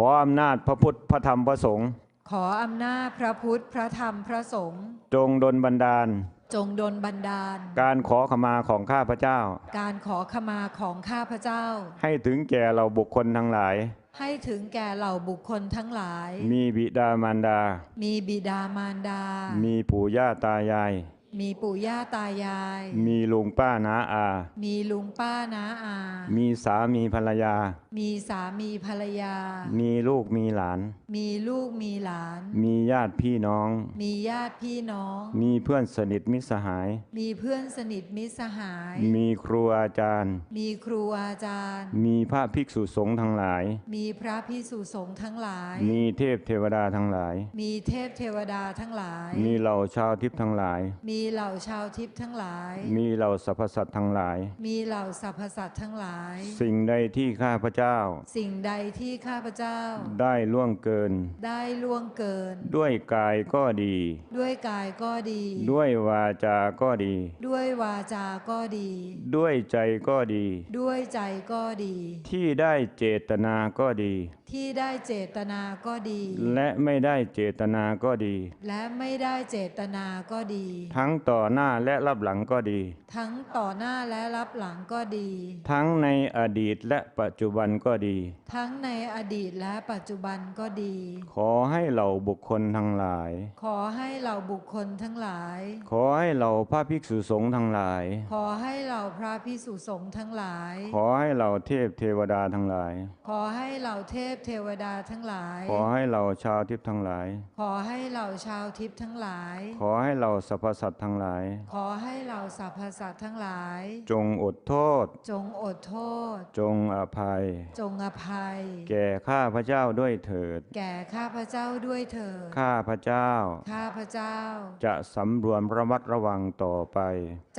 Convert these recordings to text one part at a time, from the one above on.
ขออำนาจพระพุทธพระธรรมพระสงฆ์ขออำนาจพระพุทธพระธรรมพระสงฆ์จงดลบันดาล จงดลบันดาล การขอขมาของข้าพเจ้า การขอขมาของข้าพเจ้า ให้ถึงแก่เราบุคคลทั้งหลาย ให้ถึงแก่เหล่าบุคคลทั้งหลาย มีบิดามารดา มีบิดามารดา มีปู่ย่าตายาย มีปู่ย่าตายาย มีลุงป้าน้าอา มีลุงป้าน้าอา มีสามีภรรยา มีสามีภรรยา มีลูกมีหลาน มีลูกมีหลาน มีญาติพี่น้อง มีญาติพี่น้อง มีเพื่อนสนิทมิตรสหาย มีเพื่อนสนิทมิตรสหาย มีครูอาจารย์ มีครูอาจารย์ มีพระภิกษุสงฆ์ทั้งหลาย มีพระพิสุสงฆ์ทั้งหลาย มีเทพเทวดาทั้งหลาย มีเทพเทวดาทั้งหลาย มีเหล่าชาวทิพย์ทั้งหลาย มีเหล่าชาวทิพย์ทั้งหลาย มีเหล่าสรรพสัตว์ทั้งหลาย มีเหล่าสรรพสัตว์ทั้งหลาย สิ่งใดที่ข้าพเจ้า สิ่งใดที่ข้าพเจ้า ได้ล่วงเกิน ได้ล่วงเกิน ด้วยกายก็ดี ด้วยกายก็ดี ด้วยวาจาก็ดี ด้วยวาจาก็ดี ด้วยใจก็ดี ด้วยใจก็ดี ที่ได้เจตนาก็ดี ที่ได้เจตนาก็ดี และไม่ได้เจตนาก็ดี และไม่ได้เจตนาก็ดี ทั้งต่อหน้าและรับหลังก็ดี ทั้งต่อหน้าและรับหลังก็ดี ทั้งในอดีตและปัจจุบันก็ดี ทั้งในอดีตและปัจจุบันก็ดี ขอให้เหล่าบุคคลทั้งหลาย ขอให้เหล่าบุคคลทั้งหลาย ขอให้เหล่าพระภิกษุสงฆ์ทั้งหลาย ขอให้เหล่าพระพิสุสงฆ์ทั้งหลาย ขอให้เหล่าเทพเทวดาทั้งหลาย ขอให้เหล่าเทพเทวดาทั้งหลาย ขอให้เหล่าชาวทิพย์ทั้งหลาย ขอให้เหล่าชาวทิพย์ทั้งหลาย ขอให้เหล่าสรรพสัตว์ทั้งหลาย ขอให้เหล่าสรรพสัตว์ทั้งหลาย จงอดโทษ จงอดโทษ จงอภัย จงอภัย แก่ข้าพระเจ้าด้วยเถิด แก่ข้าพเจ้าด้วยเถิด ข้าพระเจ้า ข้าพเจ้า จะสำรวมระมัดระวังต่อไป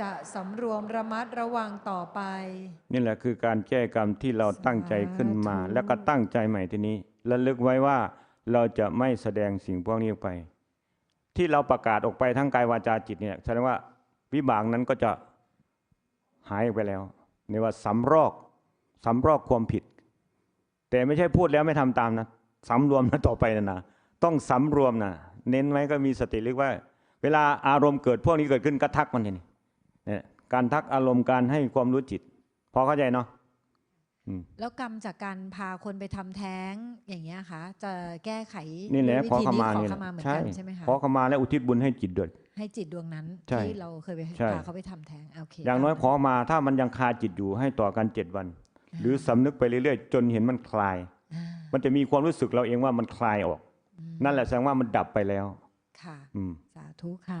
จะสำรวมระมัดระวังต่อไป นี่แหละคือการแก้กรรมที่เราตั้งใจขึ้นมาสาธุแล้วก็ตั้งใจใหม่ทีนี้และลึกไว้ว่าเราจะไม่แสดงสิ่งพวกนี้ไป ที่เราประกาศออกไปทั้งกายวาจาจิตเนี่ยแสดงว่าวิบากนั้นก็จะหายไปแล้วในว่าสำรอกสำรอกความผิด แต่ไม่ใช่พูดแล้วไม่ทำตามนะสำรวมนะต่อไปนะนะต้องสำรวมนะเน้นไว้ก็มีสติเรียกว่า เวลาอารมณ์เกิดพวกนี้เกิดขึ้นก็ทักมันทีนี่เนี่ยการทักอารมณ์การให้ความรู้จิต พอเข้าใจเนาะ แล้วกรรมจากการพาคนไปทำแท้งอย่างเงี้ยคะจะแก้ไขนี่แหละด้วยขอวิธีขมาขอนี่ขแหละมาเหมือนใช่กันใช่ไหมคะขอขมาและอุทิศบุญให้จิตด้วยให้จิตดวงนั้นใช่ที่เราเคยไปใช่พาเขาไปทำแท้งโอเคอย่างน้อยตขอมาถ้ามันยังคาจิตอยู่ให้ต่อกันเจ็ดวัน หรือสำนึกไปเรื่อยๆ จนเห็นมันคลายอ่ามันจะมีความรู้สึกเราเองว่ามันคลายออกอืมนั่นแหละแสดงว่ามันดับไปแล้วค่ะอืมสาธุค่ะ